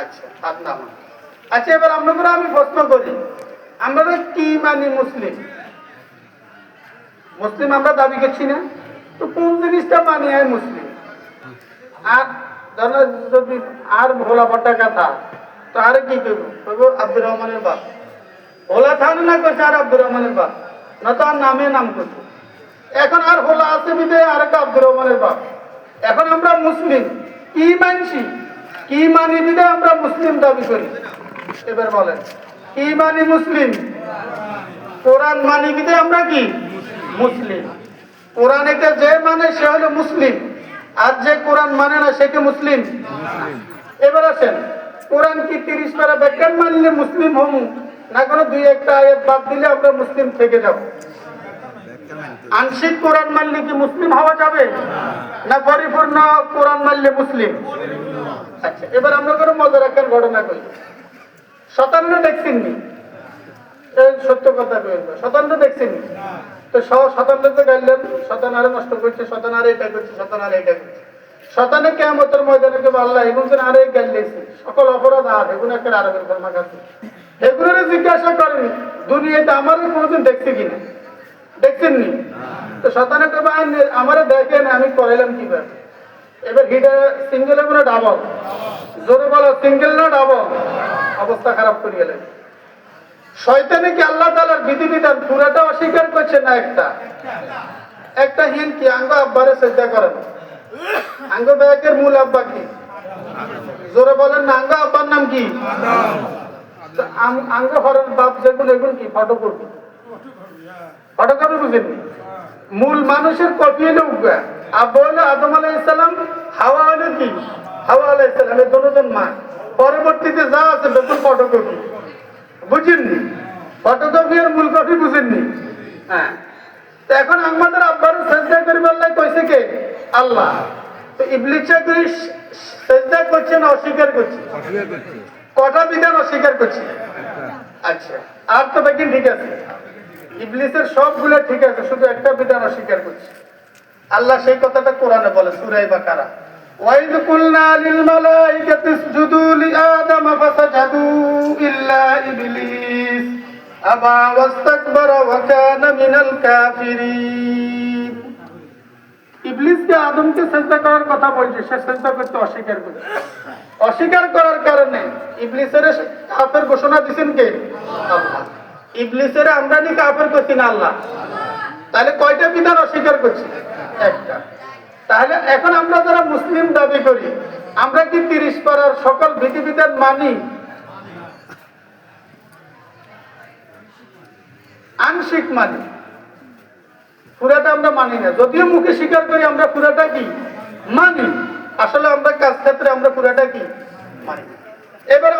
আচ্ছা নামান আচ্ছা এবার আপনাদের আমি প্রশ্ন করি। আমরা কি মানি মুসলিম? মুসলিম আমরা দাবি করছি না? তো কোন জিনিসটা মানি হয় মুসলিম? আর ধরো, যদি আর ভোলা ভট্টা কথা, তো আরে কি করব? আব্দুর রহমানের বাপ। ভোলা থান না করছে আর আব্দুর রহমানের বাপ? না তো আর নামে নাম করছে। এখন আর হোলা আছে বিদে আর একটা আব্দুর রহমানের বাপ। এখন আমরা মুসলিম, কি মানছি? কি মানি আমরা মুসলিম দাবি করি? এবার বলেন, কি মানি মুসলিম? কোরআন মানি বিদে আমরা কি? মুসলিম। কোরআনেতে যে মানে সে হলো মুসলিম। আর যে কোরআন মানে না, সে কি মুসলিম? এবার আসেন, কোরআন কি তিরিশ পারা ব্যাখ্যান মানলে মুসলিম হম? না কোনো দুই একটা আয়াত বাদ দিলে আমরা মুসলিম থেকে যাব? আংশিক কোরআন মানলে কি মুসলিম হওয়া যাবে? না পরিপূর্ণ কোরআন মানলে মুসলিম? আচ্ছা এবার আমরা কোনো মজার একটা ঘটনা করি শতান্ন দেখছেন নি? সত্য কথা কই শতান্ন দেখছেন নি? তো শতান্নতে গাইলেন আরে নষ্ট করছে শতান আরে এটা করছে শতান আরে এটা করছে। শতানে কেমতের ময়দানে কেবল আল্লাহ এগুন আরে গাইলেছে। সকল অপরাধ আর এগুলো একটা আরবের ধর্মা কাছে। এগুলোরে জিজ্ঞাসা করেন, দুনিয়াতে আমার কোনোদিন দেখছে কিনা দেখছেন নি? তো শতানে কেবল আমারে দেখেন আমি করাইলাম কীভাবে? এবার হিটা সিঙ্গেল মানে ডাবল জোরে বলো সিঙ্গেল না ডাবল অবস্থা খারাপ করে গেলেন। শয়তানে কি আল্লাহ তালার বিধিবিধান পুরাটা অস্বীকার করছে না একটা? একটা হিন কি? আঙ্গ আব্বারে শ্রদ্ধা করেন। আঙ্গ ব্যাগের মূল আব্বা কি? জোরে বলেন না, আঙ্গ আব্বার নাম কি? আঙ্গ হরের বাপ যেগুলো, এগুলো কি? ফটোকপি। ফটোকপি বুঝেননি মূল মানুষের কপি হলো উগা আব্বা হলো আদম আলাইসালাম হাওয়া হলো কি? হাওয়া দুজন মা। পরবর্তীতে যা আছে বেগুন ফটোকপি। বুঝেননি? ফটোকপি আর মূল কপি বুঝেননি? হ্যাঁ। তো এখন আমাদের আব্বার চেষ্টা করিবার লাই কইছে কে? আল্লাহ। তো করছে না অস্বীকার করছে? কটা বিধান অস্বীকার করছে? আচ্ছা। আর তো বাকি ঠিক আছে। ইবলিসের সবগুলো ঠিক আছে শুধু একটা বিধান অস্বীকার করছে। আল্লাহ সেই কথাটা কোরআনে বলে সুরাই বা কারা আদমকে করার কথা বলছে, সে অস্বীকার অস্বীকার করার কারণে ইবলিসের কাফের ঘোষণা দিছেন কে? ইবলিসের আমরা নি কাফের করছি না আল্লাহ। তাহলে কয়টা বিধান অস্বীকার করছি? একটা। তাহলে এখন আমরা যারা মুসলিম দাবি করি, আমরা কি তিরিশ পাড়ার সকল বিধিবিধান মানি? আংশিক মানি। পুরাটা আমরা মানি না। যদিও মুখে স্বীকার করি, আমরা পুরাটা কি? মানি। আসলে আমরা কাজ ক্ষেত্রে আমরা পুরাটা কি? মানি। এবার